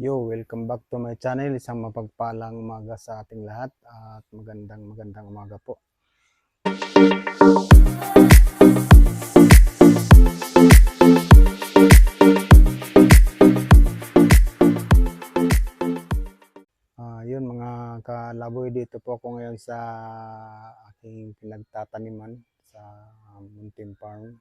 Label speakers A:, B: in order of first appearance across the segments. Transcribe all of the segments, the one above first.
A: Yo, welcome back to my channel. Isang mapagpalang umaga sa ating lahat at magandang magandang umaga po. Ah, yun mga kalaboy dito po ako ngayon sa aking pinagtataniman sa Mountain Farm.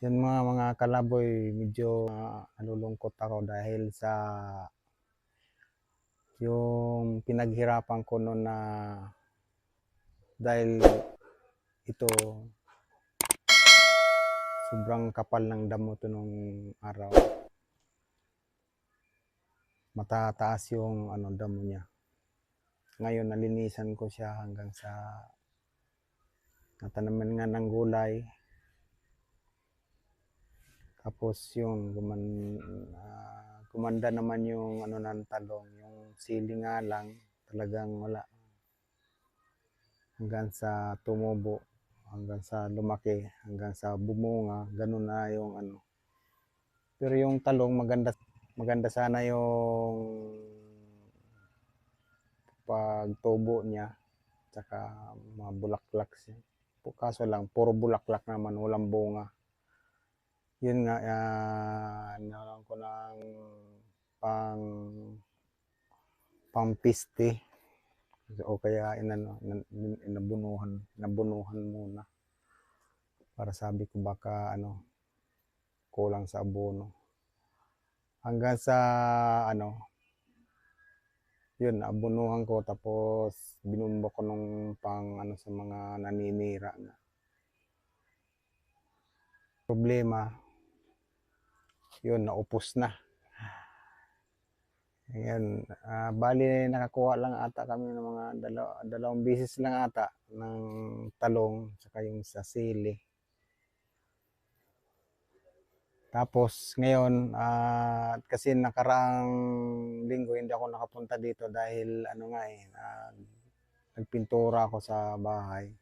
A: Yan mga mga kalaboy, medyo ah, nalulungkot ako dahil sa yung pinaghirapan ko noon na dahil ito sobrang kapal ng damo to nung araw. Matataas yung ano damo niya. Ngayon nalinisan ko siya hanggang sa natanaman nga ng gulay. Tapos yung guman, ah, gumanda naman yung ano ng talong, yung sili nga lang, talagang wala. Hanggang sa tumubo, hanggang sa lumaki, hanggang sa bumunga, ganun na yung ano. Pero yung talong maganda maganda sana yung pagtubo niya, tsaka mga bulaklak siya. Kaso lang, puro bulaklak naman, walang bunga yun nga, uh, nalang ko ng pang pang o kaya inano, in- in- inabunuhan, nabunuhan muna. Para sabi ko baka ano, kulang sa abono. Hanggang sa ano, yun, abunuhan ko tapos binumbo ko nung pang ano sa mga naninira na. Problema, yun, naupos na. Ayan, ah, bali nakakuha lang ata kami ng mga dalaw, dalawang bisis lang ata ng talong saka yung sa sili. Tapos ngayon, ah, kasi nakaraang linggo hindi ako nakapunta dito dahil ano nga eh, nag- nagpintura ako sa bahay.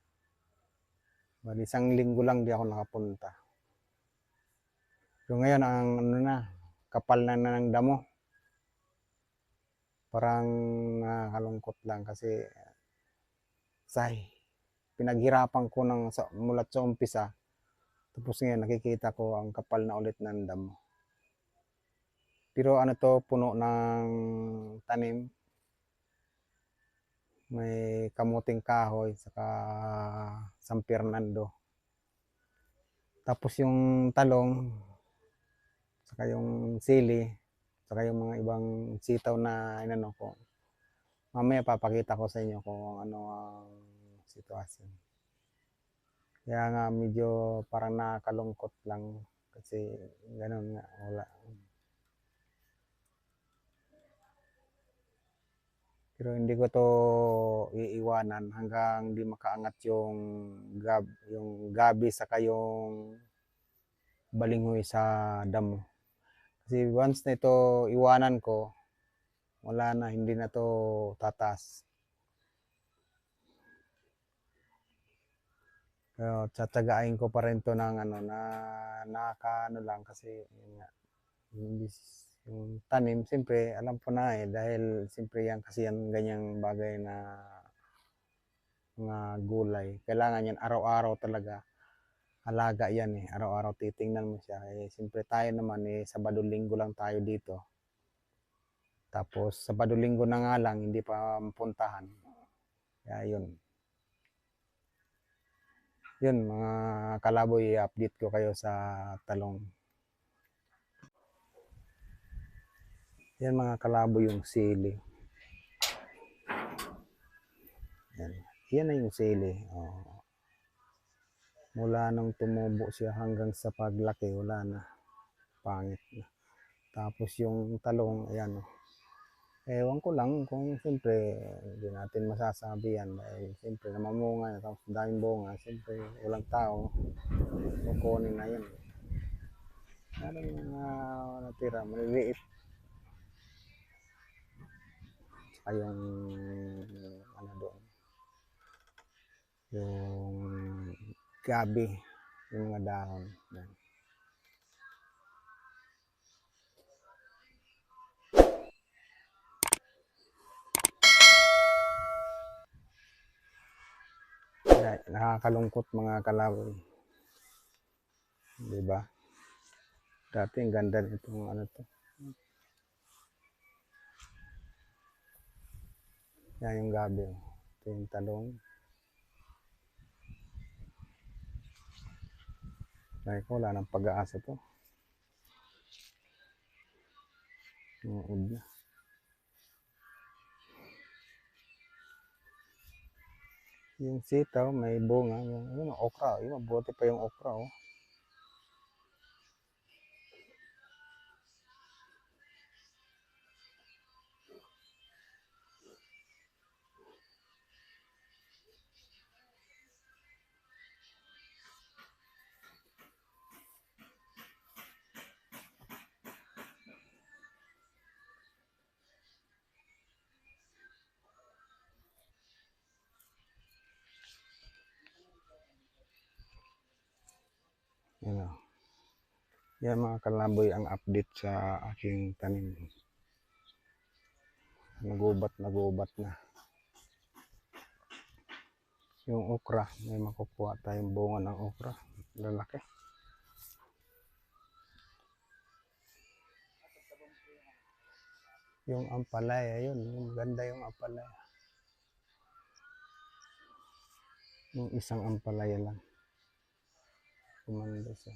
A: Bali isang linggo lang di ako nakapunta. So ngayon ang ano na, kapal na na ng damo. Parang nakakalungkot lang kasi say, pinaghirapan ko ng sa, mulat sa umpisa. Tapos ngayon nakikita ko ang kapal na ulit ng damo. Pero ano to, puno ng tanim. May kamuting kahoy, saka San Fernando. Tapos yung talong, saka yung sili, saka yung mga ibang sitaw na inano ko. Mamaya papakita ko sa inyo kung ano ang sitwasyon. Kaya nga medyo parang nakakalungkot lang kasi ganun nga wala. Pero hindi ko to iiwanan hanggang di makaangat yung gab yung gabi saka yung balinghoy sa damo. Kasi once na ito iwanan ko, wala na, hindi na to tatas. Pero tsatsagain ko pa rin to ng ano, na ano lang kasi yun nga, yung tanim, siyempre alam ko na eh, dahil siyempre yan kasi yan ganyang bagay na mga gulay. Kailangan yan araw-araw talaga alaga yan eh. Araw-araw titingnan mo siya. Eh, siyempre tayo naman eh, Sabado Linggo lang tayo dito. Tapos Sabado Linggo na nga lang, hindi pa mapuntahan. Kaya yun. Yun, mga kalaboy, i-update ko kayo sa talong. Yan mga kalaboy yung sili. Yan. Yan na yung sili. Oh mula nung tumubo siya hanggang sa paglaki, wala na. Pangit na. Tapos yung talong, ayan. oh. Ewan ko lang kung siyempre hindi natin masasabi yan. Dahil siyempre namamunga na tapos daming bunga. Siyempre walang tao. Kukunin na yan. Ano mga natira, maliliit. Saka yung ano doon. Yung gabi yung mga dahon. Nakakalungkot mga kalaboy. 'Di ba? Dati ang ganda nitong ano to. Yan yung gabi. Oh. Ito yung talong. Dahil ko wala nang pag-aasa to. Nuod na. Yung sitaw, may bunga. Yung, yung okra. Yung mabuti pa yung okra. Oh. Yan o. Yan mga kalaboy ang update sa aking tanim. Nagubat, nagubat na. Yung okra, may makukuha tayong bunga ng okra. Lalaki. Yung ampalaya, yun. Yung ganda yung ampalaya. Yung isang ampalaya lang. Kumanda siya.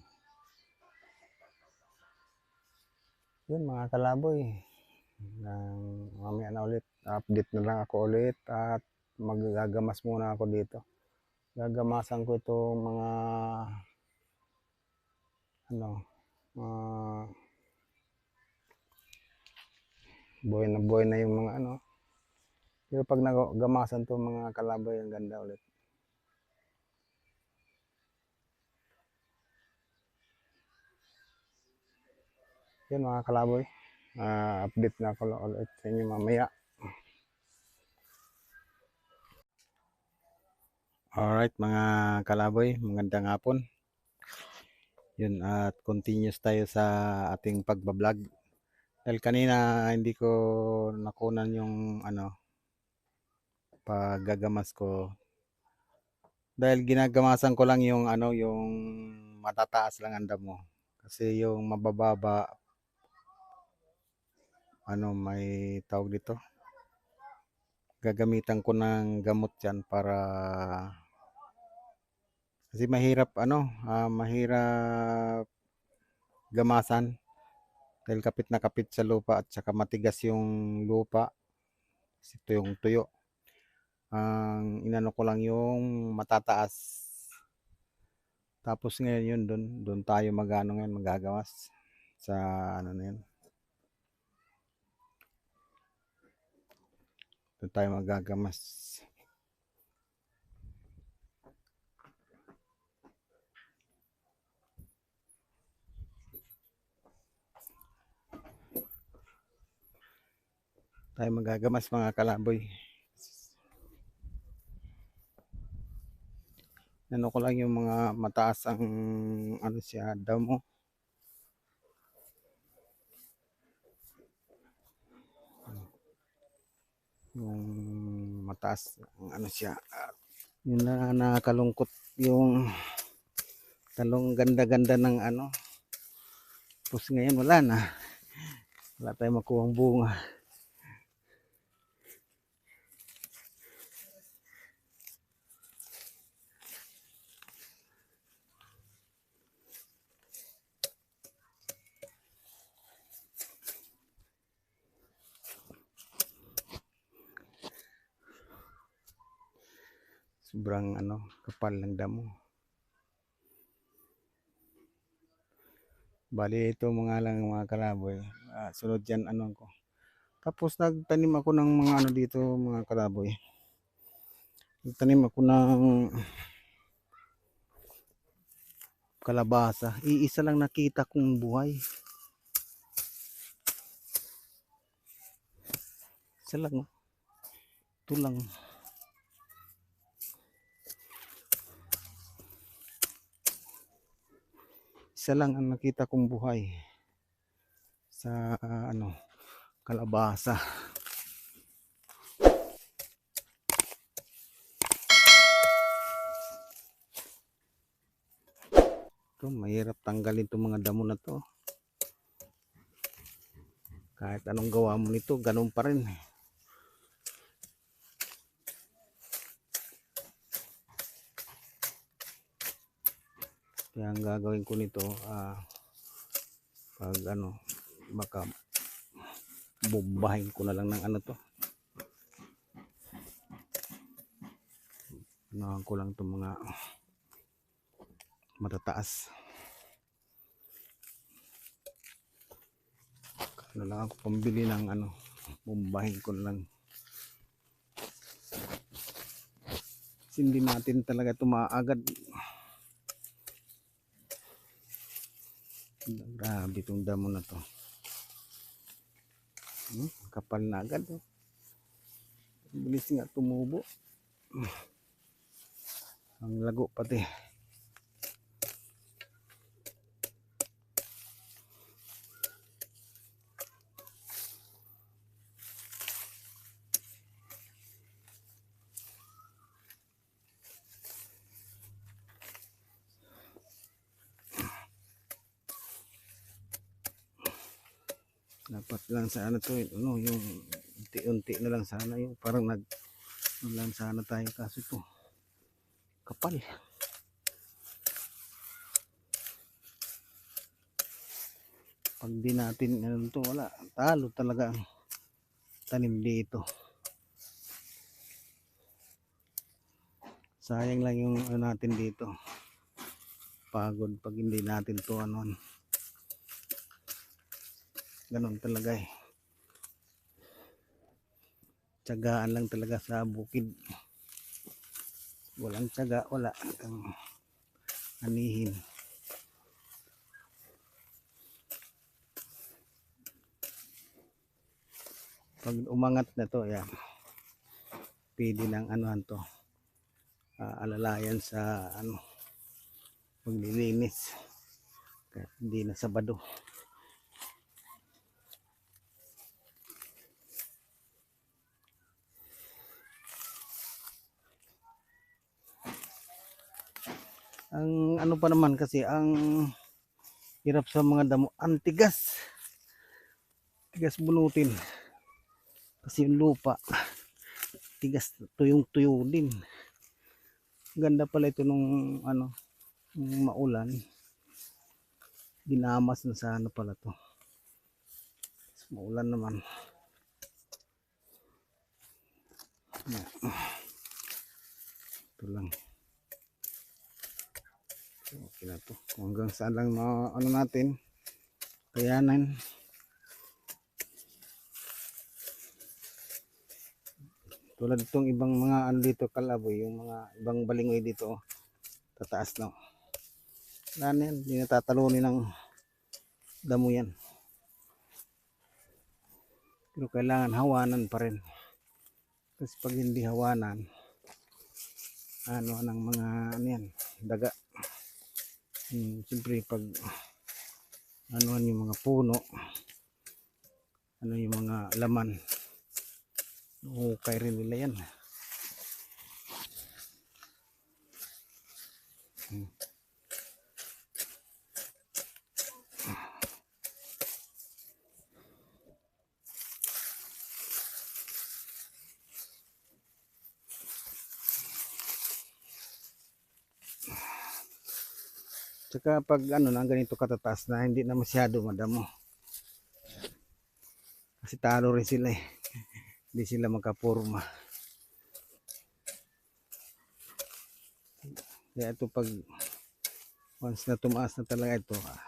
A: Yun mga kalaboy. Nang mamaya na ulit. Update na lang ako ulit at magagamas muna ako dito. Gagamasan ko itong mga ano mga buhay na buhay na yung mga ano. Pero pag nagamasan to mga kalaboy, ang ganda ulit. Yun mga kalaboy. Ah, update na ako ulit sa inyo mamaya. Alright mga kalaboy, magandang hapon. Yun at continuous tayo sa ating pagbablog. Dahil kanina hindi ko nakunan yung ano paggagamas ko. Dahil ginagamasan ko lang yung ano yung matataas lang ang damo. Kasi yung mabababa ano may tawag dito? Gagamitan ko ng gamot yan para kasi mahirap ano ah, mahirap gamasan. Dahil kapit na kapit sa lupa at saka matigas yung lupa. Kasi ito yung tuyo. Ang inano ko lang yung matataas. Tapos ngayon yun doon doon tayo magano ngayon magagawas sa ano na yun Doon tayo magagamas. Tayo magagamas mga kalaboy. Ano ko lang yung mga mataas ang ano siya damo. Yung mataas ang ano siya ah, yun na nakakalungkot yung talong ganda-ganda ng ano. Tapos ngayon wala na. Wala tayong makuhang bunga sobrang ano kapal ng damo. Bali ito mga lang mga kalaboy. Ah, sunod yan ano ko. Tapos nagtanim ako ng mga ano dito mga kalaboy. Nagtanim ako ng kalabasa. Iisa lang nakita kong buhay. Isa lang oh. ito lang isa lang ang nakita kong buhay sa uh, ano kalabasa. Ito mahirap tanggalin itong mga damo na to. Kahit anong gawa mo nito ganun pa rin. eh Kaya ang gagawin ko nito, ah, pag ano, baka bubahin ko na lang ng ano to. Unahan ko lang itong mga matataas. Ano lang ako pambili ng ano, bumbahin ko lang. Hindi natin talaga ito maaagad. Grabe itong damo na to. Hmm, kapal na agad. Oh. Bilis nga tumubo. Ang lago pati. Lang sana to eh, ano yung unti-unti na lang sana yung parang nag ano lang sana tayo kaso to kapal. Pag di natin ano to wala. Talo talaga ang tanim dito. Sayang lang yung ano natin dito. Pagod pag hindi natin to ano ganun talaga eh. Tiyagaan lang talaga sa bukid. Walang tiyaga wala kang anihin. Pag umangat na to yan pwede ng anuhan to. Ah, alalayan sa ano paglilinis kahit hindi na sabado ang ano pa naman kasi ang hirap sa mga damo. Ang tigas. Tigas bunutin. Kasi yung lupa tigas tuyong tuyo din. Ganda pala ito nung ano nung maulan. Ginamas na sa ano pala to. Maulan naman. Ito lang Okay na to. Hanggang saan lang ma ano natin. Kayanan. Tulad itong ibang mga ano dito kalaboy, yung mga ibang balingoy dito. oh. Tataas na. Wala na yan. Hindi natatalunin ng damo yan. Pero kailangan hawanan pa rin. Kasi pag hindi hawanan, ano ng mga ano yan, daga. Hmm, siyempre pag ano yung mga puno, ano yung mga laman, hukay rin nila yan. Tsaka pag ano na ganito katataas na hindi na masyado madamo. Kasi talo rin sila eh. Hindi sila magkapurma. Kaya ito pag once na tumaas na talaga ito, ah,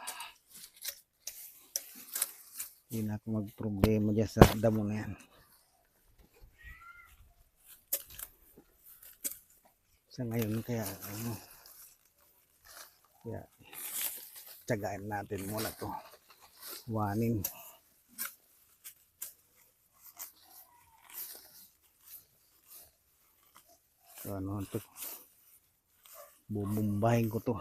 A: hindi na ako magproblema dyan sa damo na yan. Sa ngayon kaya ano, kaya tiyagain natin muna to. Wanin so ano to bubumbahin ko to.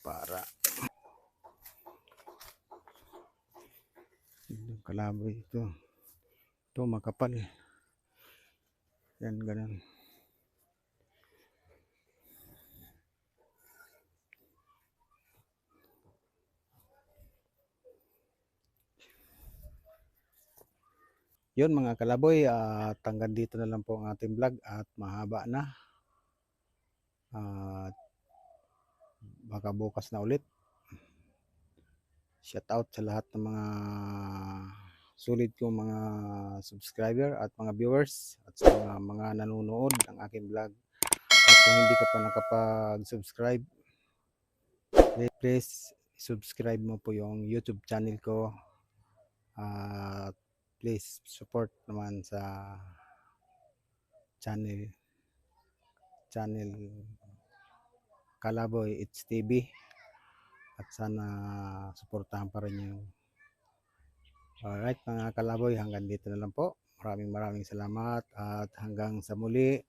A: Para. Kalaboy ito. Ito makapal. Yan ganun yun mga kalaboy, at hanggang dito na lang po ang ating vlog at mahaba na. At baka bukas na ulit. Shout out sa lahat ng mga sulit kong mga subscriber at mga viewers at sa mga, mga nanonood ng aking vlog. At kung hindi ka pa nakapag-subscribe, please, please subscribe mo po yung YouTube channel ko. At please support naman sa channel channel Kalaboy It's TV at sana suportahan pa rin yung Alright mga kalaboy hanggang dito na lang po. Maraming maraming salamat at hanggang sa muli